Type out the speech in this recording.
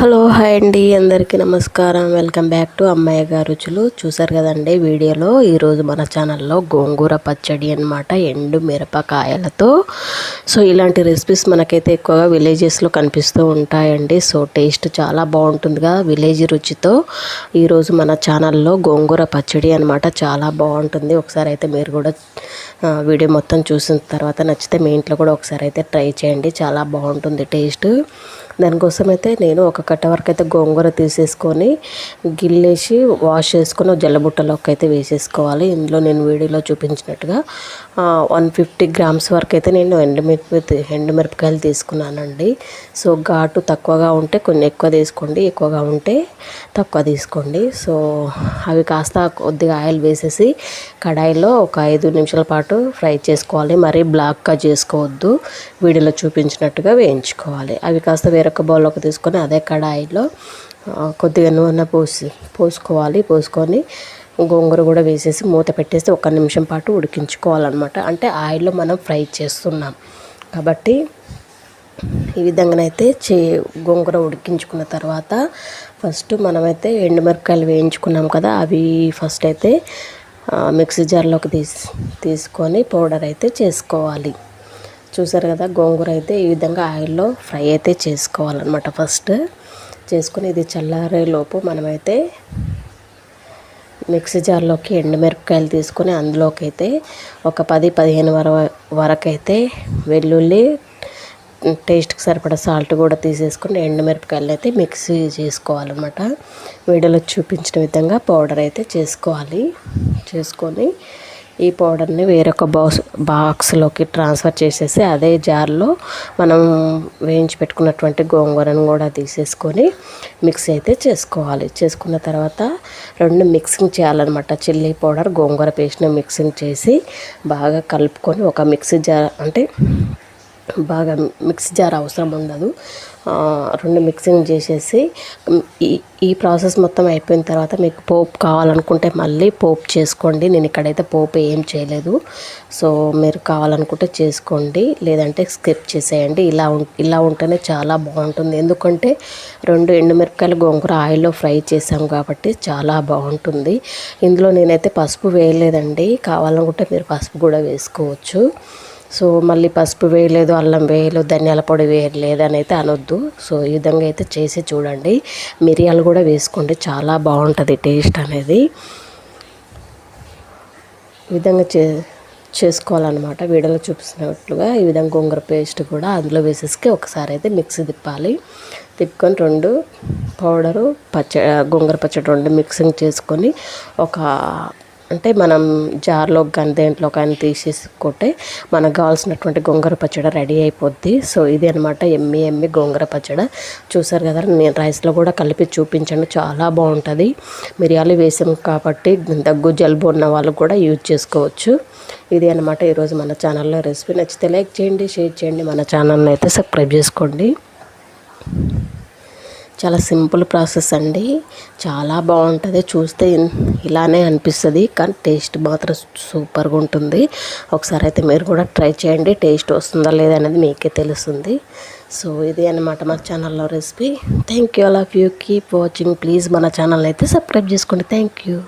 Hello hi అండి. అందరికీ నమస్కారం. వెల్కమ్ బ్యాక్ టు అమ్మాయి గారు రుచులు. చూసారు కదండి వీడియోలో? ఈరోజు మన ఛానల్లో గోంగూర పచ్చడి అనమాట ఎండు మిరపకాయలతో. సో ఇలాంటి రెసిపీస్ మనకైతే ఎక్కువగా విలేజెస్లో కనిపిస్తూ ఉంటాయండి. సో టేస్ట్ చాలా బాగుంటుందిగా విలేజ్ రుచితో. ఈరోజు మన ఛానల్లో గోంగూర పచ్చడి అనమాట చాలా బాగుంటుంది. ఒకసారి అయితే మీరు కూడా వీడియో మొత్తం చూసిన తర్వాత నచ్చితే మీ ఇంట్లో కూడా ఒకసారి అయితే ట్రై చేయండి. చాలా బాగుంటుంది టేస్ట్. దానికోసం అయితే నేను ఒక కట్ట వరకు అయితే గోంగూర తీసేసుకొని గిల్లేసి వాష్ చేసుకొని జల్లబుట్టలోకి అయితే వేసేసుకోవాలి. ఇందులో నేను వీడియోలో చూపించినట్టుగా వన్ ఫిఫ్టీ గ్రామ్స్ వరకు అయితే నేను ఎండుమిరప ఎండుమిరపకాయలు తీసుకున్నానండి. సో ఘాటు తక్కువగా ఉంటే కొన్ని ఎక్కువ తీసుకోండి ఎక్కువగా ఉంటే తక్కువ తీసుకోండి. సో అవి కాస్త కొద్దిగా ఆయిల్ వేసేసి కడాయిలో ఒక ఐదు నిమిషాల పాటు ఫ్రై చేసుకోవాలి. మరీ బ్లాక్గా చేసుకోవద్దు. వీడియోలో చూపించినట్టుగా వేయించుకోవాలి. అవి కాస్త వేరొక బౌల్లోకి తీసుకొని అదే కడాయిలో కొద్దిగా నూనె పోసి పోసుకోవాలి. పోసుకొని గోంగూర కూడా వేసేసి మూత పెట్టేసి ఒక నిమిషం పాటు ఉడికించుకోవాలన్నమాట. అంటే ఆయిల్లో మనం ఫ్రై చేస్తున్నాం. కాబట్టి ఈ విధంగానైతే చే గోంగూర ఉడికించుకున్న తర్వాత ఫస్ట్ మనమైతే ఎండుమిరపకాయలు వేయించుకున్నాం కదా అవి ఫస్ట్ అయితే మిక్సీ జార్లోకి తీసి తీసుకొని పౌడర్ అయితే చేసుకోవాలి. చూసారు కదా గోంగూర అయితే ఈ విధంగా ఆయిల్లో ఫ్రై అయితే చేసుకోవాలన్నమాట ఫస్ట్. చేసుకుని ఇది చల్లారేలోపు మనమైతే మిక్సీ జార్లోకి ఎండుమిరపకాయలు తీసుకొని అందులోకి అయితే ఒక పది పదిహేను వర వరకైతే వెల్లుల్లి టేస్ట్కి సరిపడా సాల్ట్ కూడా తీసేసుకొని ఎండుమిరపకాయలు అయితే మిక్సీ చేసుకోవాలన్నమాట. వీడియోలో చూపించిన విధంగా పౌడర్ అయితే చేసుకోవాలి. చేసుకొని ఈ పౌడర్ని వేరొక బాక్స్ బాక్స్లోకి ట్రాన్స్ఫర్ చేసేసి అదే జార్లో మనం వేయించి పెట్టుకున్నటువంటి గోంగూరను కూడా తీసేసుకొని మిక్స్ అయితే చేసుకోవాలి. చేసుకున్న తర్వాత రెండు మిక్సింగ్ చేయాలన్నమాట. చిల్లీ పౌడర్ గోంగూర పేస్ట్ని మిక్సింగ్ చేసి బాగా కలుపుకొని ఒక మిక్సీ జార్ అంటే బాగా మిక్సీ జార్ అవసరం ఉండదు. రెండు మిక్సింగ్ చేసేసి ఈ ఈ ప్రాసెస్ మొత్తం అయిపోయిన తర్వాత మీకు పోపు కావాలనుకుంటే మళ్ళీ పోపు చేసుకోండి. నేను ఇక్కడైతే పోపు ఏం చేయలేదు. సో మీరు కావాలనుకుంటే చేసుకోండి. లేదంటే స్కిప్ చేసేయండి. ఇలా ఇలా ఉంటేనే చాలా బాగుంటుంది. ఎందుకంటే రెండు ఎండుమిరపకాయలు గోంగూర ఆయిల్లో ఫ్రై చేసాం కాబట్టి చాలా బాగుంటుంది. ఇందులో నేనైతే పసుపు వేయలేదండి. కావాలనుకుంటే మీరు పసుపు కూడా వేసుకోవచ్చు. సో మళ్ళీ పసుపు వేయలేదు అల్లం వేయలేదు ధనియాల పొడి వేయలేదు అని అయితే అనొద్దు. సో ఈ విధంగా అయితే చేసి చూడండి. మిరియాలు కూడా వేసుకోండి చాలా బాగుంటుంది టేస్ట్ అనేది. ఈ విధంగా చే చేసుకోవాలన్నమాట. వీడియోలో చూపిస్తున్నట్లుగా ఈ విధంగా గోంగూర పేస్ట్ కూడా అందులో వేసేసి ఒకసారి అయితే మిక్సీ తిప్పాలి. తిప్పుకొని రెండు పౌడరు పచ్చ గోంగూర పచ్చడి రెండు మిక్సింగ్ చేసుకొని ఒక అంటే మనం జార్లో కానీ దేంట్లో కానీ తీసేసుకుంటే మనకు కావాల్సినటువంటి గోంగూర పచ్చడి రెడీ అయిపోద్ది. సో ఇది అనమాట ఎమ్మి ఎమ్మి గోంగూర పచ్చడి. చూసారు కదా నేను రైస్లో కూడా కలిపి చూపించండి చాలా బాగుంటుంది. మిరియాలు వేసాం కాబట్టి దగ్గు జలుబు ఉన్న వాళ్ళు కూడా యూజ్ చేసుకోవచ్చు. ఇది అనమాట ఈరోజు మన ఛానల్లో రెసిపీ. నచ్చితే లైక్ చేయండి షేర్ చేయండి. మన ఛానల్ని అయితే సబ్స్క్రైబ్ చేసుకోండి. చాలా సింపుల్ ప్రాసెస్ అండి. చాలా బాగుంటుంది. చూస్తే ఇలానే అనిపిస్తుంది. కానీ టేస్ట్ మాత్రం సూపర్గా ఉంటుంది. ఒకసారి అయితే మీరు కూడా ట్రై చేయండి. టేస్ట్ వస్తుందా లేదా అనేది మీకే తెలుస్తుంది. సో ఇది అనమాట మా ఛానల్లో recipe. Thank you all of you. Keep watching. Please మన ఛానల్ అయితే సబ్స్క్రైబ్ చేసుకోండి. Thank you.